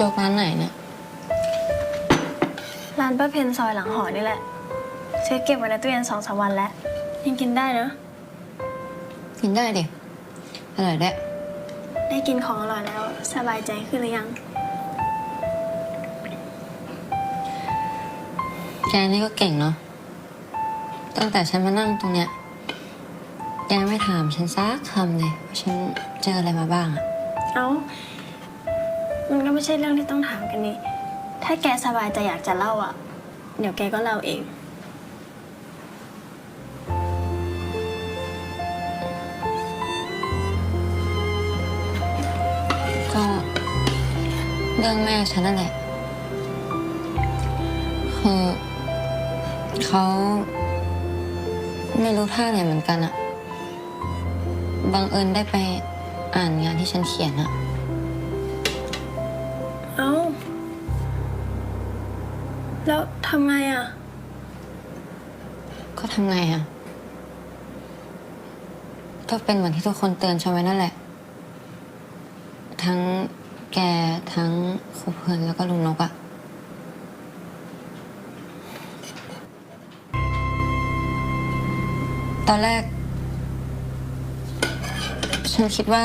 โจ๊กร้านไหนเนี่ย ร้านป้าเพนซอยหลังหอนี่แหละซื้อเก็บไว้ในตู้เย็นสองสามวันแล้ว ยังกินได้นะ กินได้ดิอร่อยได้วยได้กินของอร่อยแล้ว สบายใจขึ้นหรือยัง แกนี่ก็เก่งเนาะ ตั้งแต่ฉันมานั่งตรงเนี้ย แกไม่ถามฉันซักคำเลยว่าฉันเจออะไรมาบ้างอะ เอ้า มันก็ไม่ใช่เรื่องที่ต้องถามกันนี่ ถ้าแกสบายใจอยากจะเล่าอะ เดี๋ยวแกก็เล่าเอง ก็เรื่องแม่ฉันนั่นแหละคือเขาไม่รู้ท่าไหนเหมือนกันอะบังเอิญได้ไปอ่านงานที่ฉันเขียนอะ แล้วทำไงอะ ก็ทำไงอะ ก็เป็นเหมือนที่ทุกคนเตือนฉันไว้นั่นแหละ ทั้งแกทั้งครูเพลินแล้วก็ลุงนกอะตอนแรก ฉันคิดว่า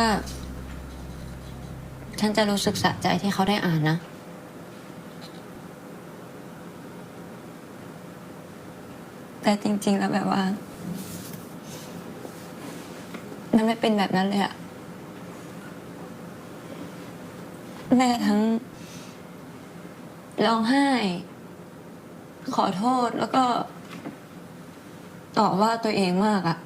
ฉันจะรู้สึกสะใจที่เขาได้อ่านนะ แต่จริง ๆ แล้วแบบว่า มันไม่เป็นแบบนั้นเลยอะแม่ทั้งร้องไห้ ขอโทษแล้วก็ต่อว่าตัวเองมากอะ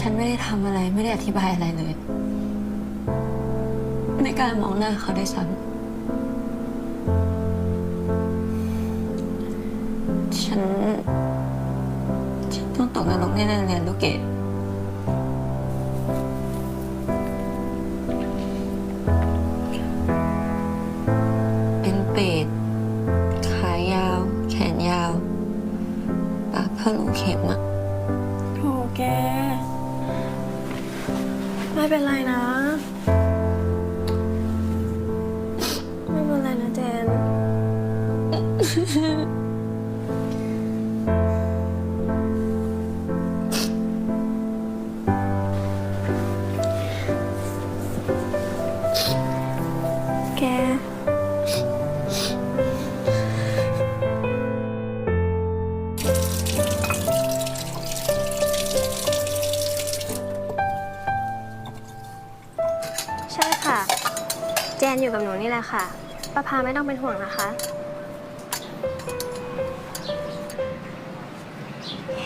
ฉันไม่ได้ทำอะไรไม่ได้อธิบายอะไรเลย ไม่กล้ามองหน้าเขาได้วยซ้ำ ฉัน ฉันต้องตกนรกแน่ๆเลยลูกเกดเป็นเป็ดขายาว แขนยาว ปากเท่ารูเข็มอะโถแก ไม่เป็นไรนะ จนอยู่กับหนูนี่แหละค่ะป้าพาไม่ต้องเป็นห่วงนะคะ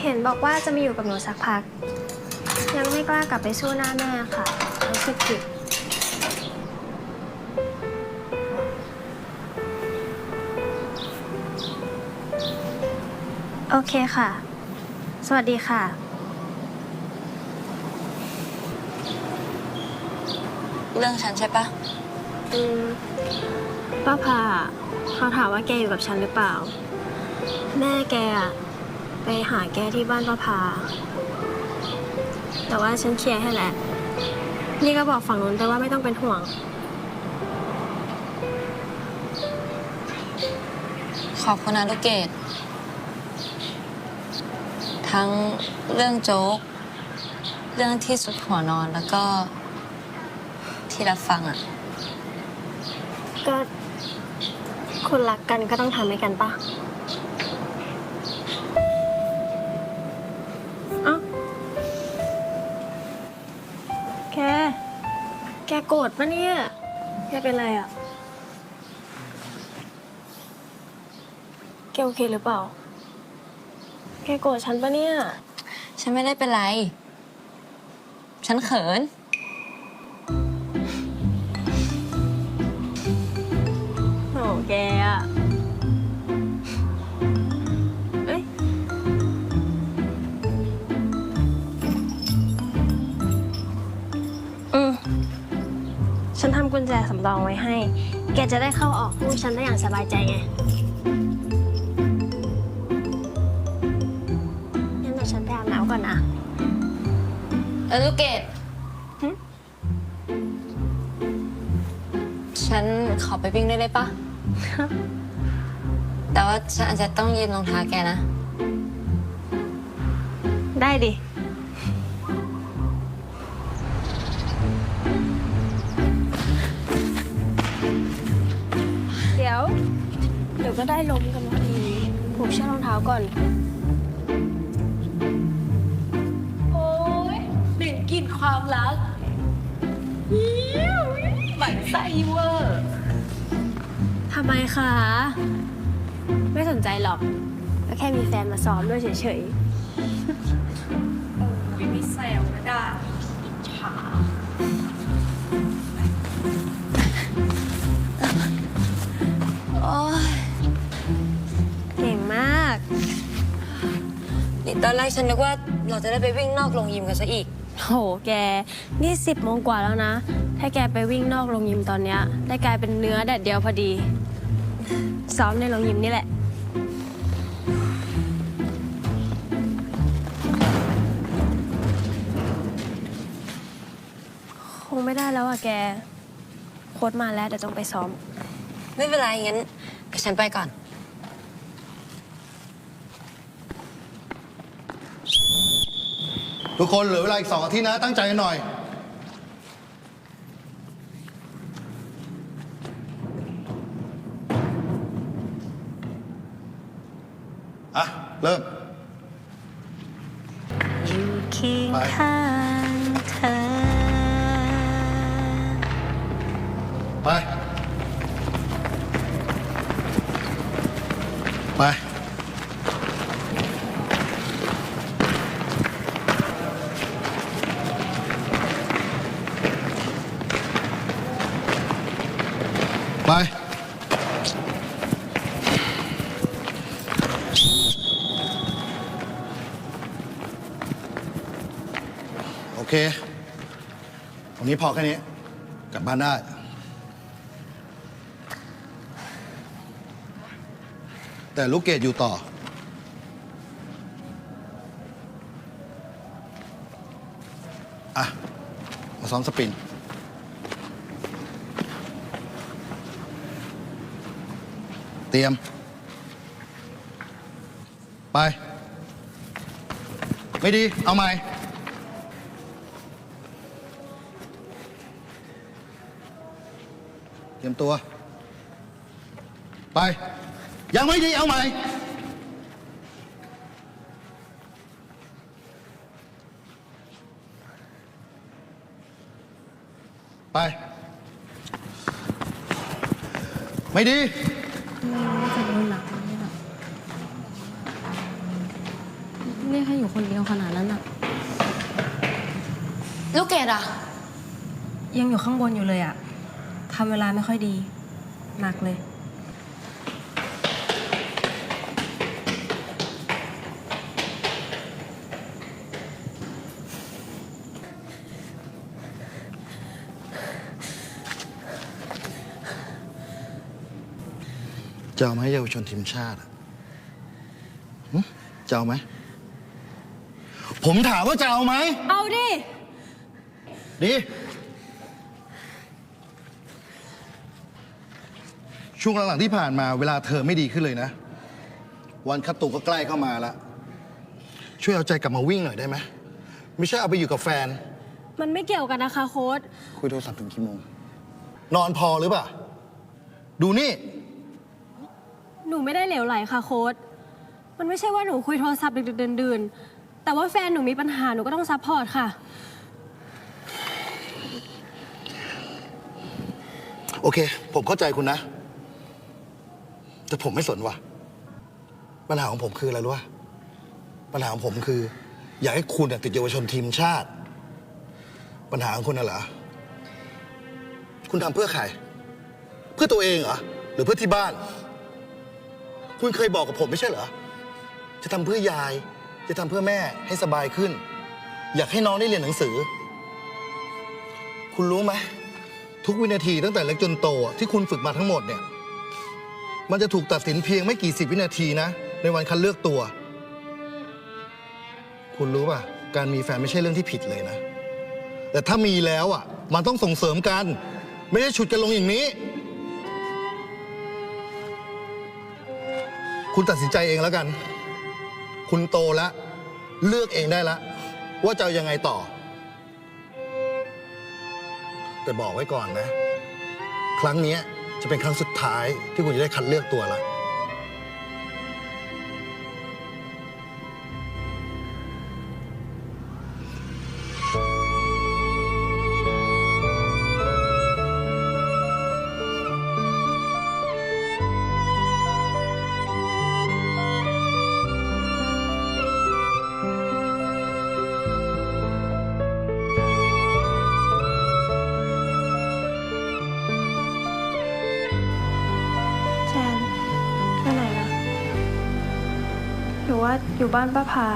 เห็นบอกว่าจะมาอยู่กับหนูสักพัก ยังไม่กล้ากลับไปสู้หน้าแม่ค่ะรู้สึกผิดโอเคค่ะ สวัสดีค่ะ เรื่องฉันใช่ปะ ป้าพาเขาถามว่าแกอยู่กับฉันหรือเปล่า แม่แกอะไปหาแกที่บ้านป้าพา แต่ว่าฉันเคลียร์ให้แหละนี่ก็บอกฝั่งนู้นไปว่าไม่ต้องเป็นห่วง ขอบคุณนะลูกเกดทั้งเรื่องโจ๊ก เรื่องที่สุดหัวนอนแล้วก็ที่รับฟังอะ ก็คนรักกันก็ต้องทำให้กันปะเอ้าแก แกโกรธปะเนี่ย แกเป็นไรอะแกโอเคหรือเปล่า แกโกรธฉันปะเนี่ย ฉันไม่ได้เป็นไร ฉันเขิน ญแจสำรองไว้ให้ แกจะได้เข้าออกคู่ฉันได้อย่างสบายใจไง งั้นเดี๋ยวฉันไปอาบน้ำก่อนนะ เออลูกเกดฉันขอไปวิ่งได้วยได้ปะ แต่ว่าฉันอาจจะต้องยืมรองเท้าแกนะ ได้ดิ ก็ได้ลมกันพอดีผมเชือกรองเท้าก่อน โอ้ยหนึ่งกลิ่นความรักยิ้วหมันไส้เวอร์ทำไมคะ ไม่สนใจหรอกก็แค่มีแฟนมาซ้อมด้วยเฉยๆ ตอนแรกฉันนึกว่าเราจะได้ไปวิ่งนอกโรงยิมกันซะอีก โหแก นี่สิบโมงกว่าแล้วนะ ถ้าแกไปวิ่งนอกโรงยิมตอนเนี้ยได้กลายเป็นเนื้อแดดเดียวพอดี ซ้อมในโรงยิมนี่แหละ คงไม่ได้แล้วอะแก โค้ดมาแล้วเดี๋ยวต้องไปซ้อม ไม่เป็นไรงั้นเดี๋ยวฉันไปก่อน ทุกคนเหลือเวลาอีกสองอาทิตย์นะ ตั้งใจกันหน่อย อะ เริ่มอยู่เคียงไป โอเค วันนี้พอแค่นี้ กลับบ้านได้ แต่ลูกเกดอยู่ต่อ อะ มาซ้อมสปินเตรียม ไป ไม่ดี เอาใหม่ รียมตัว ไป ยังไม่ดีเอาใหม่ ไป ไม่ดีเรียกให้อยู่คนเดียวขนาดนั้นอะลูกเกดอะยังอยู่ข้างบนอยู่เลยอะ ทำเวลาไม่ค่อยดี หนักเลย จะเอาไหมเยาวชนทีมชาติอะหึจะเอาไหม ผมถามว่าจะเอาไหม เอาดิ ดี ช่วงหลังๆที่ผ่านมาเวลาเธอไม่ดีขึ้นเลยนะ วันคัดตุกก็ใกล้เข้ามาแล้ว ช่วยเอาใจกลับมาวิ่งหน่อยได้ไหมไม่ใช่เอาไปอยู่กับแฟน มันไม่เกี่ยวกันนะคะโค้ดคุยโทรศัพท์ถึงกี่โมง นอนพอหรือเปล่า ดูนี่ หนูไม่ได้เหลวไหลค่ะโค้ดมันไม่ใช่ว่าหนูคุยโทรศัพท์ดึกๆดื่นๆแต่ว่าแฟนหนูมีปัญหาหนูก็ต้องซัพพอร์ตค่ะ โอเค ผมเข้าใจคุณนะ แต่ผมไม่สนว่ะ ปัญหาของผมคืออะไรรู้ป่ะปัญหาของผมคือ อยากให้คุณอะติดเยาวชนทีมชาติ ปัญหาของคุณน่ะเหรอ คุณทำเพื่อใคร เพื่อตัวเองเหรอ หรือเพื่อที่บ้าน คุณเคยบอกกับผมไม่ใช่เหรอ จะทำเพื่อยาย จะทำเพื่อแม่ให้สบายขึ้น อยากให้น้องได้เรียนหนังสือ คุณรู้ไหม ทุกวินาทีตั้งแต่เล็กจนโตอะที่คุณฝึกมาทั้งหมดเนี่ย มันจะถูกตัดสินเพียงไม่กี่สิบวินาทีนะ ในวันคัดเลือกตัว คุณรู้ป่ะ การมีแฟนไม่ใช่เรื่องที่ผิดเลยนะ แต่ถ้ามีแล้วอะ มันต้องส่งเสริมกัน ไม่ได้ฉุดกันลงอย่างนี้ คุณตัดสินใจเองแล้วกัน คุณโตแล้วเลือกเองได้แล้วว่าจะยังไงต่อ แต่บอกไว้ก่อนนะ ครั้งนี้ จะเป็นครั้งสุดท้ายที่คุณจะได้คัดเลือกตัวละ อยู่บ้านป้าพา